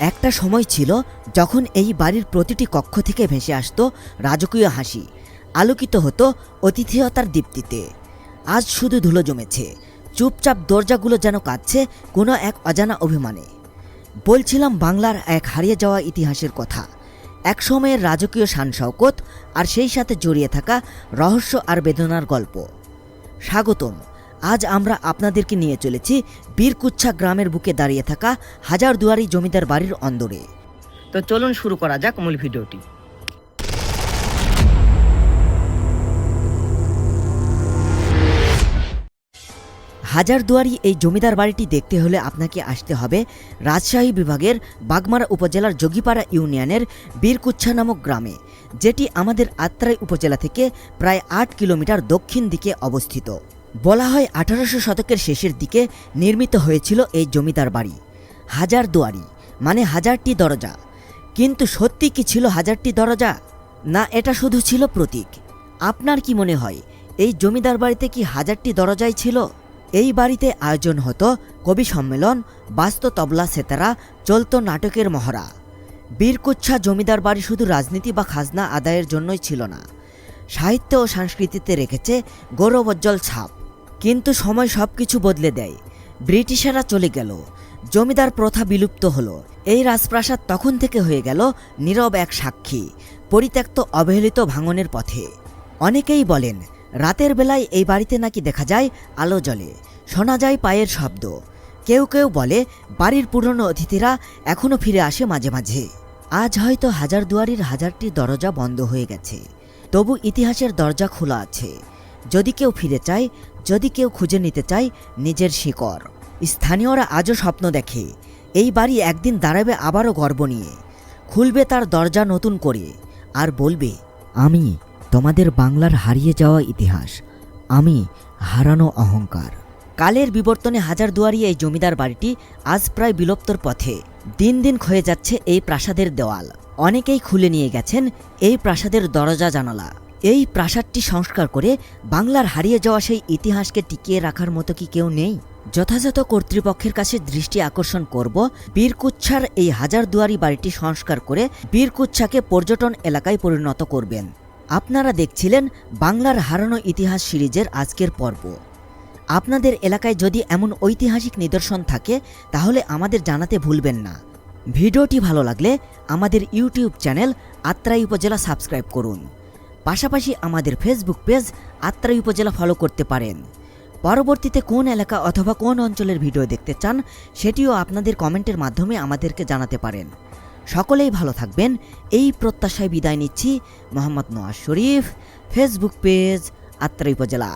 একটা সময় ছিল যখন এই বাড়ির প্রতিটি কক্ষ থেকে ভেসে আসতো রাজকীয় হাসি। আলোকিত হতো অতিথিয়তার দীপ্তিতে। আজ শুধু ধুলো জমেছে। চুপচাপ দরজাগুলো যেন কাঁদছে কোনো এক অজানা অভিমানে। বলছিলাম বাংলার এক হারিয়ে যাওয়া ইতিহাসের কথা। এক সময়ের রাজকীয় শান শওকত আর সেই সাথে জড়িয়ে থাকা রহস্য আর বেদনার গল্প। স্বাগতম। আজ আমরা আপনাদেরকে নিয়ে চলেছি বীরকুচ্ছা গ্রামের বুকে দাঁড়িয়ে থাকা হাজার দুয়ারি জমিদার বাড়ির অন্দরে। তো চলুন শুরু করা যাক মূল ভিডিওটি। হাজারদুয়ারি এই জমিদার বাড়িটি দেখতে হলে আপনাকে আসতে হবে রাজশাহী বিভাগের বাগমারা উপজেলার যোগীপাড়া ইউনিয়নের বীরকুচ্ছা নামক গ্রামে, যেটি আমাদের আত্রাই উপজেলা থেকে প্রায় আট কিলোমিটার দক্ষিণ দিকে অবস্থিত। বলা হয় আঠারোশো শতকের শেষের দিকে নির্মিত হয়েছিল এই জমিদার বাড়ি হাজারদুয়ারি মানে হাজারটি দরজা। কিন্তু সত্যি কি ছিল হাজারটি দরজা? না, এটা শুধু ছিল প্রতীক। আপনার কি মনে হয়, এই জমিদার বাড়িতে কি হাজারটি দরজাই ছিল? এই বাড়িতে আয়োজন হতো কবি সম্মেলন, বাস্ত তবলা সেতারা, চলত নাটকের মহড়া। বীরকুচ্ছা জমিদার বাড়ি শুধু রাজনীতি বা খাজনা আদায়ের জন্যই ছিল না। সাহিত্য ও সংস্কৃতিতে রেখেছে গৌরবোজ্জ্বল ছাপ। কিন্তু সময় সব কিছু বদলে দেয়। ব্রিটিশেরা চলে গেল। জমিদার প্রথা বিলুপ্ত হলো। এই রাজপ্রাসাদ তখন থেকে হয়ে গেল নীরব এক সাক্ষী, পরিত্যক্ত অবহেলিত ভাঙনের পথে। অনেকেই বলেন, রাতের বেলায় এই বাড়িতে নাকি দেখা যায় আলো জ্বলে, শোনা যায় পায়ের শব্দ। কেউ কেউ বলে, বাড়ির পুরনো অতিথিরা এখনও ফিরে আসে মাঝে মাঝে। আজ হয়তো হাজারদুয়ারির হাজারটি দরজা বন্ধ হয়ে গেছে। তবু ইতিহাসের দরজা খোলা আছে। যদি কেউ ফিরে চায়, যদি কেউ খুঁজে নিতে চায়, নিজের শিকড়। স্থানীয়রা আজও স্বপ্ন দেখে, এই বাড়ি একদিন দাঁড়াবে আবারও গর্ব নিয়ে। খুলবে তার দরজা নতুন করে, আর বলবে, আমি তোমাদের বাংলার হারিয়ে যাওয়া ইতিহাস। আমি হারানো অহংকার। কালের বিবর্তনে হাজারদুয়ারি এই জমিদার বাড়িটি আজ প্রায় বিলুপ্তর পথে। দিন দিন ক্ষয়ে যাচ্ছে এই প্রাসাদের দেওয়াল। অনেকেই খুলে নিয়ে গেছেন এই প্রাসাদের দরজা জানালা। এই প্রাসাদটি সংস্কার করে বাংলার হারিয়ে যাওয়া সেই ইতিহাসকে টিকিয়ে রাখার মতো কি কেউ নেই? যথাযথ কর্তৃপক্ষের কাছে দৃষ্টি আকর্ষণ করব, বীরকুচ্ছার এই হাজারদুয়ারি বাড়িটি সংস্কার করে বীরকুচ্ছাকে পর্যটন এলাকায় পরিণত করবেন। আপনারা দেখছিলেন বাংলার হারানো ইতিহাস সিরিজের আজকের পর্ব। আপনাদের এলাকায় যদি এমন ঐতিহাসিক নিদর্শন থাকে, তাহলে আমাদের জানাতে ভুলবেন না। ভিডিওটি ভালো লাগলে আমাদের ইউটিউব চ্যানেল আত্রাই উপজেলা সাবস্ক্রাইব করুন। পাশাপাশি আমাদের ফেসবুক পেজ আত্রাই উপজেলা ফলো করতে পারেন। পরবর্তীতে কোন এলাকা অথবা কোন অঞ্চলের ভিডিও দেখতে চান, সেটিও আপনাদের কমেন্টের মাধ্যমে আমাদেরকে জানাতে পারেন। সকলেই ভালো থাকবেন, এই প্রত্যাশায় বিদায় নিচ্ছি। মোহাম্মদ নওয়াজ শরীফ ফেসবুক পেজ আত্রাই উপজেলা।